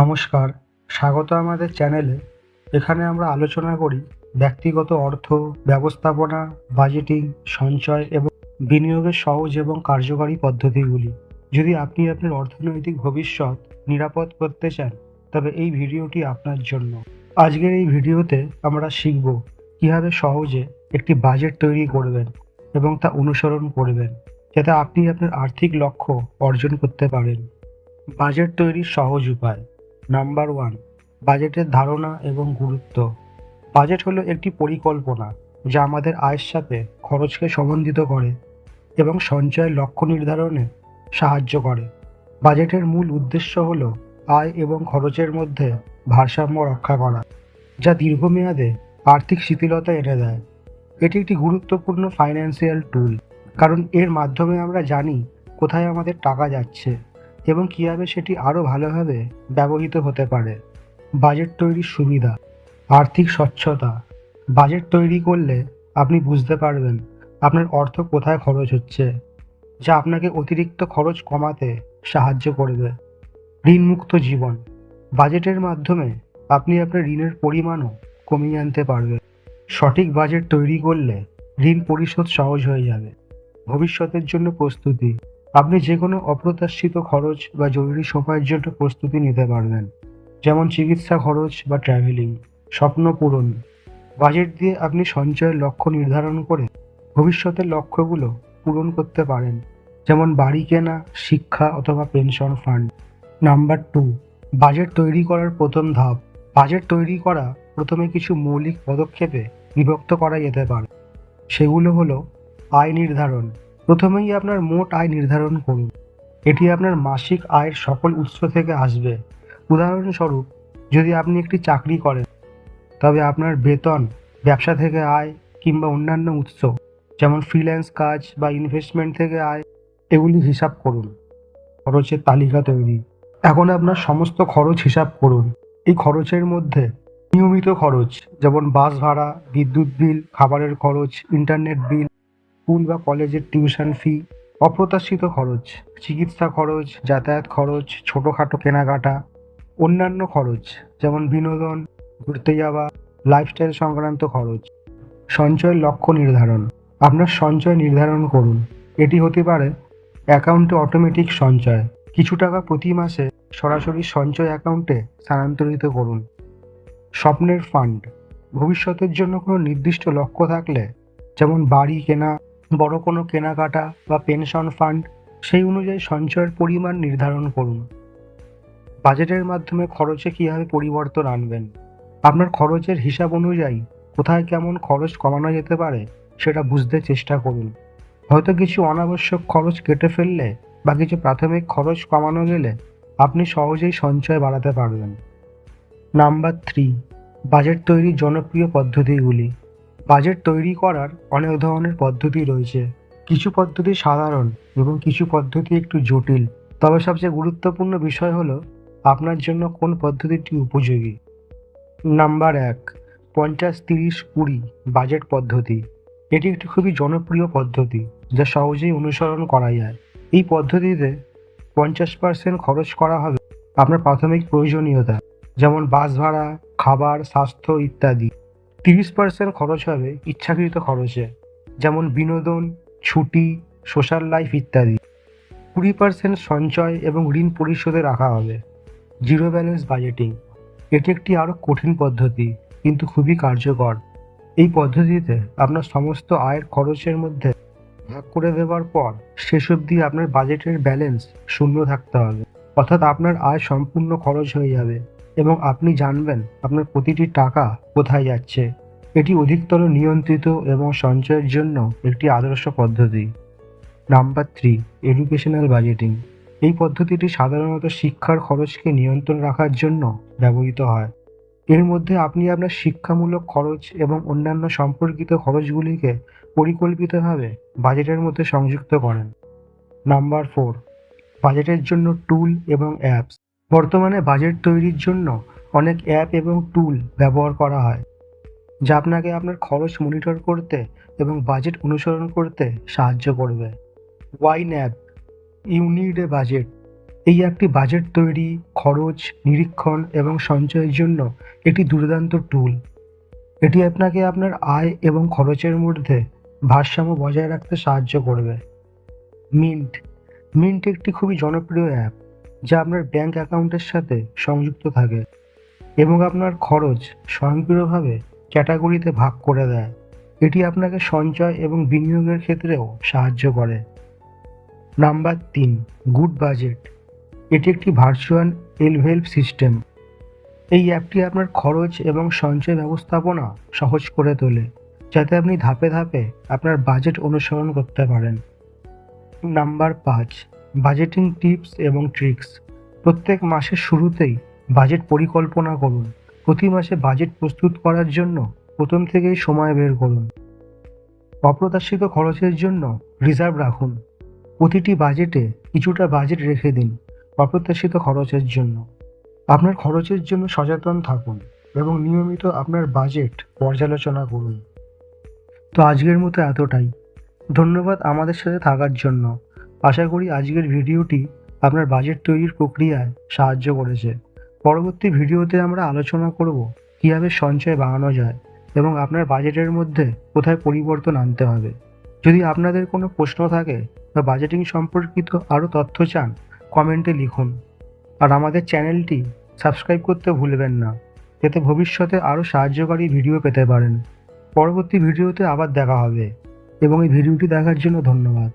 নমস্কার, স্বাগত আমাদের চ্যানেলে। এখানে আমরা আলোচনা করি ব্যক্তিগত অর্থ, ব্যবস্থাপনা বাজেটিং সঞ্চয় এবং বিনিয়োগের সহজ এবং কার্যকারী পদ্ধতিগুলি। যদি আপনি আপনার অর্থনৈতিক ভবিষ্যৎ নিরাপদ করতে চান, তবে এই ভিডিওটি আপনার জন্য। আজকের এই ভিডিওতে আমরা শিখব কীভাবে সহজে একটি বাজেট তৈরি করবেন এবং তা অনুসরণ করবেন, যাতে আপনি আপনার আর্থিক লক্ষ্য অর্জন করতে পারেন। বাজেট তৈরির সহজ উপায়। নাম্বার ওয়ান বাজেটের ধারণা এবং গুরুত্ব। বাজেট হলো একটি পরিকল্পনা যা আমাদের আয়ের সাথে খরচকে সমন্বিত করে এবং সঞ্চয়ের লক্ষ্য নির্ধারণে সাহায্য করে। বাজেটের মূল উদ্দেশ্য হল আয় এবং খরচের মধ্যে ভারসাম্য রক্ষা করা, যা দীর্ঘমেয়াদে আর্থিক শিথিলতা এনে দেয়। এটি একটি গুরুত্বপূর্ণ ফাইন্যান্সিয়াল টুল কারণ এর মাধ্যমে আমরা জানি কোথায় আমাদের টাকা যাচ্ছে। এবং কীভাবে সেটি আরও ভালোভাবে ব্যবহৃত হতে পারে। বাজেট তৈরির সুবিধা, আর্থিক স্বচ্ছতা। বাজেট তৈরি করলে আপনি বুঝতে পারবেন আপনার অর্থ কোথায় খরচ হচ্ছে, যা আপনাকে অতিরিক্ত খরচ কমাতে সাহায্য করবে। ঋণমুক্ত জীবন, বাজেটের মাধ্যমে আপনি আপনার ঋণের পরিমাণও কমিয়ে আনতে পারবেন। সঠিক বাজেট তৈরি করলে ঋণ পরিশোধ সহজ হয়ে যাবে। ভবিষ্যতের জন্য প্রস্তুতি। আপনি যে কোনো অপ্রত্যাশিত খরচ বা জরুরি সময়ের জন্য প্রস্তুতি নিতে পারবেন। যেমন চিকিৎসা খরচ বা ট্রাভেলিং স্বপ্ন পূরণ। বাজেট দিয়ে আপনি সঞ্চয়ের লক্ষ্য নির্ধারণ করে ভবিষ্যতের লক্ষ্যগুলো পূরণ করতে পারেন। যেমন বাড়ি কেনা, শিক্ষা অথবা pension fund number two budget তৈরি করার প্রথম ধাপ। বাজেট তৈরি করা প্রথমে কিছু মৌলিক পদক্ষেপে বিভক্ত করা যেতে পারে। সেগুলো হলো আয় নির্ধারণ। প্রথমেই আপনার মোট আয় নির্ধারণ করুন। এটি আপনার মাসিক আয়ের সকল উৎস থেকে আসবে। উদাহরণস্বরূপ, যদি আপনি একটি চাকরি করেন, তবে আপনার বেতন, ব্যবসা থেকে আয় কিংবা অন্যান্য উৎস, যেমন ফ্রিল্যান্স কাজ বা ইনভেস্টমেন্ট থেকে আয়, এগুলি হিসাব করুন। খরচের তালিকা তৈরি। এখন আপনার সমস্ত খরচ হিসাব করুন। এই খরচের মধ্যে নিয়মিত খরচ, যেমন বাস ভাড়া, বিদ্যুৎ বিল, খাবারের খরচ ইন্টারনেট বিল স্কুল বা কলেজের টিউশন ফি, অপ্রত্যাশিত খরচ, চিকিৎসা খরচ, যাতায়াত খরচ, ছোটোখাটো কেনাকাটা, অন্যান্য খরচ, যেমন বিনোদন, ঘুরতে যাওয়া লাইফস্টাইল সংক্রান্ত খরচ। সঞ্চয়ের লক্ষ্য নির্ধারণ। আপনার সঞ্চয় নির্ধারণ করুন। এটি হতে পারে অ্যাকাউন্টে অটোমেটিক সঞ্চয়। কিছু টাকা প্রতি মাসে সরাসরি সঞ্চয় অ্যাকাউন্টে স্থানান্তরিত করুন। স্বপ্নের ফান্ড। ভবিষ্যতের জন্য কোনো নির্দিষ্ট লক্ষ্য থাকলে, যেমন বাড়ি কেনা বড় কোনো কেনাকাটা বা পেনশন ফান্ড, সেই অনুযায়ী সঞ্চয়ের পরিমাণ নির্ধারণ করুন। বাজেটের মাধ্যমে খরচে কীভাবে পরিবর্তন আনবেন? আপনার খরচের হিসাব অনুযায়ী কোথায় কেমন খরচ কমানো যেতে পারে সেটা বুঝতে চেষ্টা করুন। হয়তো কিছু অনাবশ্যক খরচ কেটে ফেললে বা কিছু প্রাথমিক খরচ কমানো গেলে আপনি সহজেই সঞ্চয় বাড়াতে পারবেন। নাম্বার থ্রি, বাজেট তৈরির জনপ্রিয় পদ্ধতিগুলি। বাজেট তৈরি করার অনেক ধরনের পদ্ধতি রয়েছে। কিছু পদ্ধতি সাধারণ এবং কিছু পদ্ধতি একটু জটিল। তবে সবচেয়ে গুরুত্বপূর্ণ বিষয় হলো আপনার জন্য কোন পদ্ধতিটি উপযোগী। নাম্বার এক, পঞ্চাশ তিরিশ কুড়ি বাজেট পদ্ধতি। এটি একটি খুবই জনপ্রিয় পদ্ধতি যা সহজেই অনুসরণ করা যায়। এই পদ্ধতিতে পঞ্চাশ পার্সেন্ট খরচ করা হবে আপনার প্রাথমিক প্রয়োজনীয়তা, যেমন বাস ভাড়া, খাবার, স্বাস্থ্য ইত্যাদি। তিরিশ পার্সেন্ট খরচ হবে ইচ্ছাকৃত খরচে, যেমন বিনোদন, ছুটি সোশ্যাল লাইফ ইত্যাদি। কুড়ি পার্সেন্ট সঞ্চয় এবং ঋণ পরিশোধে রাখা হবে। জিরো ব্যালেন্স বাজেটিং এটি একটি আরও কঠিন পদ্ধতি, কিন্তু খুবই কার্যকর। এই পদ্ধতিতে আপনার সমস্ত আয়ের খরচের মধ্যে ভাগ করে দেওয়ার পর শেষ অবধি আপনার বাজেটের ব্যালেন্স শূন্য থাকতে হবে, অর্থাৎ আপনার আয় সম্পূর্ণ খরচ হয়ে যাবে। এবং আপনি জানবেন আপনার প্রতিটি টাকা কোথায় যাচ্ছে। এটি অধিকতর নিয়ন্ত্রিত এবং সঞ্চয়ের জন্য একটি আদর্শ পদ্ধতি। Number three, educational budgeting. এই পদ্ধতিটি সাধারণত শিক্ষার খরচকে নিয়ন্ত্রণ রাখার জন্য ব্যবহৃত হয়। এর মধ্যে আপনি আপনার শিক্ষামূলক খরচ এবং অন্যান্য সম্পর্কিত খরচগুলিকে পরিকল্পিতভাবে বাজেটের মধ্যে সংযুক্ত করেন। নাম্বার ফোর, বাজেটের জন্য টুল এবং অ্যাপস। বর্তমানে বাজেট তৈরির জন্য অনেক অ্যাপ এবং টুল ব্যবহার করা হয়, যা আপনাকে আপনার খরচ মনিটর করতে এবং বাজেট অনুসরণ করতে সাহায্য করবে। YNAB you need a budget, এই অ্যাপটি বাজেট তৈরি, খরচ, নিরীক্ষণ এবং সঞ্চয়ের জন্য একটি দুর্দান্ত টুল। এটি আপনাকে আপনার আয় এবং খরচের মধ্যে ভারসাম্য বজায় রাখতে সাহায্য করবে। মিন্ট মিন্ট একটি খুবই জনপ্রিয় অ্যাপ। যা আপনার ব্যাংক অ্যাকাউন্টের সাথে সংযুক্ত থাকে এবং আপনার খরচ স্বয়ংক্রিয়ভাবে ক্যাটাগরিতে ভাগ করে দেয়। এটি আপনাকে সঞ্চয় এবং বিনিয়োগের ক্ষেত্রেও সাহায্য করে। নাম্বার তিন গুড বাজেট এটি একটি ভার্চুয়াল এলভেল্প সিস্টেম এই অ্যাপটি আপনার খরচ এবং সঞ্চয় ব্যবস্থাপনা সহজ করে তোলে, যাতে আপনি ধাপে ধাপে আপনার বাজেট অনুসরণ করতে পারেন। নাম্বার পাঁচ বাজেটিং টিপস এবং ট্রিক্স প্রত্যেক মাসের শুরুতেই বাজেট পরিকল্পনা করুন। প্রতি মাসে বাজেট প্রস্তুত করার জন্য প্রথম থেকেই সময় বের করুন। অপ্রত্যাশিত খরচের জন্য রিজার্ভ রাখুন। প্রতিটি বাজেটে কিছুটা বাজেট রেখে দিন অপ্রত্যাশিত খরচের জন্য। আপনার খরচের জন্য সচেতন থাকুন এবং নিয়মিত আপনার বাজেট পর্যালোচনা করুন। তো আজকের মতো এতটাই। ধন্যবাদ আমাদের সাথে থাকার জন্য। আশা করি আজকের ভিডিওটি আপনার বাজেট তৈরির প্রক্রিয়ায় সাহায্য করেছে। পরবর্তী ভিডিওতে আমরা আলোচনা করব কীভাবে সঞ্চয় বাড়ানো যায় এবং আপনার বাজেটের মধ্যে কোথায় পরিবর্তন আনতে হবে। যদি আপনাদের কোনো প্রশ্ন থাকে বা বাজেটিং সম্পর্কিত আরও তথ্য চান কমেন্টে লিখুন। আর আমাদের চ্যানেলটি সাবস্ক্রাইব করতে ভুলবেন না যাতে ভবিষ্যতে আরও সাহায্যকারী ভিডিও পেতে পারেন। পরবর্তী ভিডিওতে আবার দেখা হবে। এবং এই ভিডিওটি দেখার জন্য ধন্যবাদ।